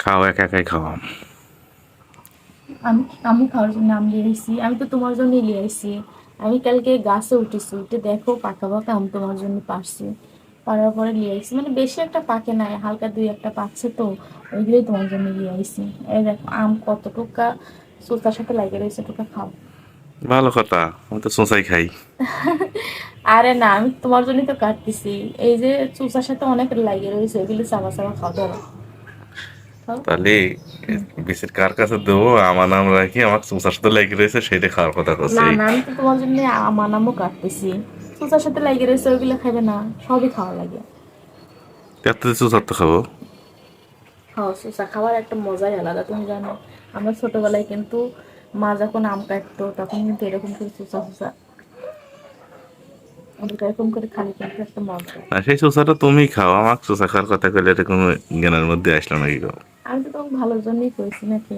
খাও একা একাই খাও। আমি আমি খাওয়ার জন্য আম নিয়ে আইছি আমি তো তোমার জন্যই নিয়ে আইছি আমি কালকে গাছে উঠেছি উঠে দেখো পাকা পাকা আম তোমার জন্য পারছি। পারার পরে নিয়ে আইছি মানে বেশি একটা পাকে নাই হালকা দুই একটা পাকছে তো ওইগুলোই তোমার জন্য নিয়ে আইছি এই দেখো আম কতটুকা সুতার সাথে লাগে রয়েছে টুকা খাও। ভালো কথা আমি তো সোঁচাই খাই। আরে না আমি তোমার জন্যই তো কাটতেছি। এই যে চুষার সাথে অনেক লাগে রয়েছে এগুলো চাবা চাবা খাও ধরো। খাও। তাহলে বেশির কার কাছে দেবো? আমার নাম রাখি আমার সাথে লেগে রয়েছে সেটা খাওয়ার কথা করছি না আমি তো তোমার জন্য আমার নামও কাটতেছি। সাথে লাগে রয়েছে ওইগুলো খাবে না সবই খাওয়া লাগে। এত তো খাব। হ্যাঁ চুষা খাওয়ার একটা মজাই আলাদা তুমি জানো। আমরা ছোটবেলায় কিন্তু মা যখন আম কাটতো তখন কিন্তু এরকম করে চুষা চুষা এরকম করে খালি একটা মজা। সেই সোঁচাটা তুমি খাও আমার সোঁচা খাওয়ার কথা কইলে এটা কোনো জ্ঞানের মধ্যে আসলো নাকি গো? ভালোর জন্যই করেছি নাকি?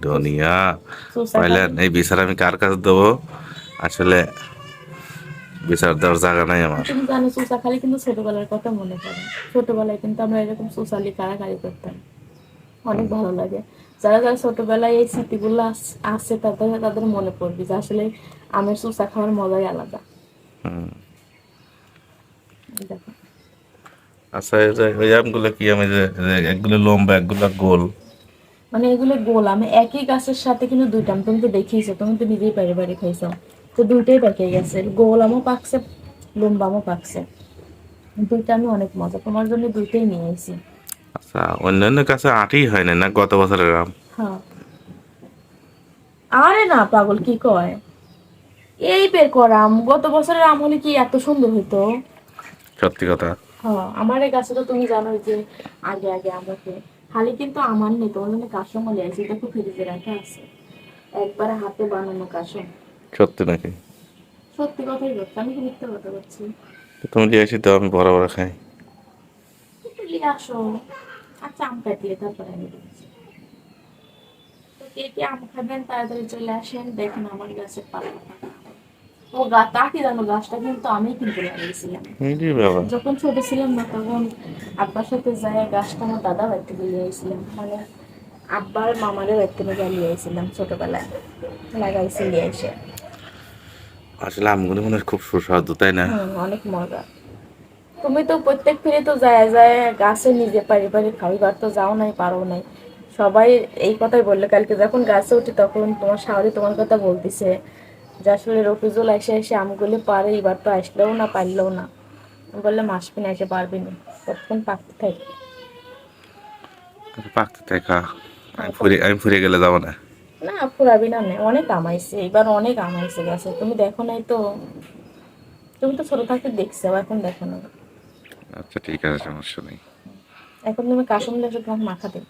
দুনিয়া পাইলেন এই বিচার আমি কার কাছে দেবো? আসলে বিচার দেওয়ার জায়গা নাই আমার। তুমি জানো চুষা খালি কিন্তু ছোটবেলার কথা মনে পড়ে। ছোটবেলায় কিন্তু আমরা এরকম চুষালি কারাকারি করতাম। অনেক ভালো লাগে। যারা যারা ছোটবেলায় এই স্মৃতিগুলো আস- আছে তাদের তাদের মনে পড়বে যে আসলে আমের চুষা খাওয়ার মজাই আলাদা হুম। এই দেখো আচ্ছা ওই আমগুলো কি আমি একগুলো লম্বা একগুলো গোল? মানে এগুলো গোল আমি একই গাছের সাথে কিন্তু দুইটা তুমি তো দেখিয়েছো তুমি তো নিজেই বাইরে বাইরে খাইছো। তো দুইটাই পেকে গেছে গোল আমও পাকছে লম্বা আমও পাকছে। দুইটা আমি অনেক মজা তোমার জন্য দুইটাই নিয়ে এসেছি আচ্ছা অন্যান্য কাছে আটই হয় না না গত বছরের আম? হ্যাঁ। আরে না পাগল কি কয়? এই বের করা আম গত বছরের আম হলে কি এত সুন্দর হইতো? সত্যি কথা। হ্যাঁ আমার এই গাছে তো তুমি জানোই যে আগে আগে আমাকে। খালি কিন্তু আমার নেই তোমার মানে জন্য কাসমলে আছে দেখো ফ্রিজে রাখা আছে। একবারে হাতে বানানো কাসম সত্যি নাকি? সত্যি কথাই বলছি আমি কি মিথ্যে কথা বলছি। তুমি দিয়ে আসি তো আমি বড় বড় খাই। নিয়ে আসো। আচ্ছা আম কাটিয়ে তারপরে আমি দিচ্ছি। তো কে কে আম খাবেন তাড়াতাড়ি চলে আসেন দেখেন আমার গাছের পাতা ও গা তা জানো গাছটা কিন্তু আমি কিন্তু লাগিয়েছিলাম যখন ছোট ছিলাম না তখন আব্বার সাথে যাই গাছটা আমার দাদা বাড়িতে নিয়ে আইছিলাম মানে আব্বার বাড়িতে নিয়ে আইছিলাম ছোটবেলায়। লাগাইছি নিয়ে এসে। আসলে আমগুলো মনে খুব সুস্বাদু তাই না? অনেক মজা। তুমি তো প্রত্যেক ফিরে তো যায় যায় গাছে নিজে পারি পারি খাইবার তো যাও নাই পারো নাই। সবাই এই কথাই বললে কালকে যখন গাছে উঠি তখন তোমার শাওরি তোমার কথা বলতিছে। যে আসলে রফিজুল এসে এসে আমগুলো পারে এবার তো আসলেও না পারলেও না। বললাম আসবি না এসে পারবি না তখন পাকতে থাকি। আচ্ছা, পাকতে দেখা আমি ফুরে আমি ফুরে গেলে যাব না। না ফুরাবি না নে, অনেক আমাইছে এবার অনেক আমাইছে গাছে। তুমি দেখো নাই তো তুমি তো ছোট থাকতে দেখছ এখন দেখো না আচ্ছা ঠিক আছে সমস্যা নেই। এখন তুমি কাশুন লেসে তোমাকে মাখা দেবে।